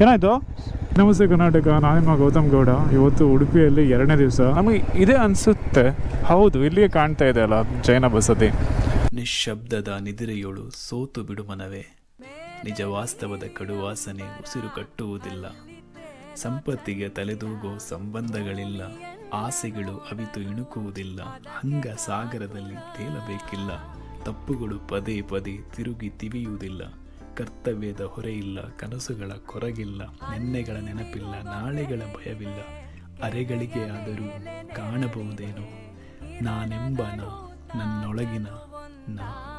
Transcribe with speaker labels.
Speaker 1: ಏನಾಯ್ತು ನಮಸ್ತೆ ಕರ್ನಾಟಕ ನಾನು ನಿಮ್ಮ ಗೌತಮ್ ಗೌಡ. ಇವತ್ತು ಉಡುಪಿಯಲ್ಲಿ ಎರಡನೇ ದಿವಸ. ನಮಗೆ ಇದೇ ಅನ್ಸುತ್ತೆ. ಹೌದು ಇಲ್ಲಿಯೇ ಕಾಣ್ತಾ ಇದೆ ಅಲ್ಲ ಜೈನ ಬಸದಿ.
Speaker 2: ನಿಶ್ಶಬ್ದದ ನಿದಿರೆಯೋಳು ಸೋತು ಬಿಡು ಮನವೇ. ನಿಜ ವಾಸ್ತವದ ಕಡುವಾಸನೆ ಉಸಿರು ಕಟ್ಟುವುದಿಲ್ಲ. ಸಂಪತ್ತಿಗೆ ತಲೆದೂಗೋ ಸಂಬಂಧಗಳಿಲ್ಲ. ಆಸೆಗಳು ಅವಿತು ಇಣುಕುವುದಿಲ್ಲ. ಹಂಗ ಸಾಗರದಲ್ಲಿ ತೇಲಬೇಕಿಲ್ಲ. ತಪ್ಪುಗಳು ಪದೇ ಪದೇ ತಿರುಗಿ ತಿವಿಯುವುದಿಲ್ಲ. ಕರ್ತವ್ಯದ ಹೊರೆಯಿಲ್ಲ ಕನಸುಗಳ ಕೊರಗಿಲ್ಲ ನೆನ್ನೆಗಳ ನೆನಪಿಲ್ಲ ನಾಳೆಗಳ ಭಯವಿಲ್ಲ ಅರೆಗಳಿಗೆ ಆದರೂ ಕಾಣಬಹುದೇನೋ? ನಾನೆಂಬ ನನ್ನೊಳಗಿನ ನಾ.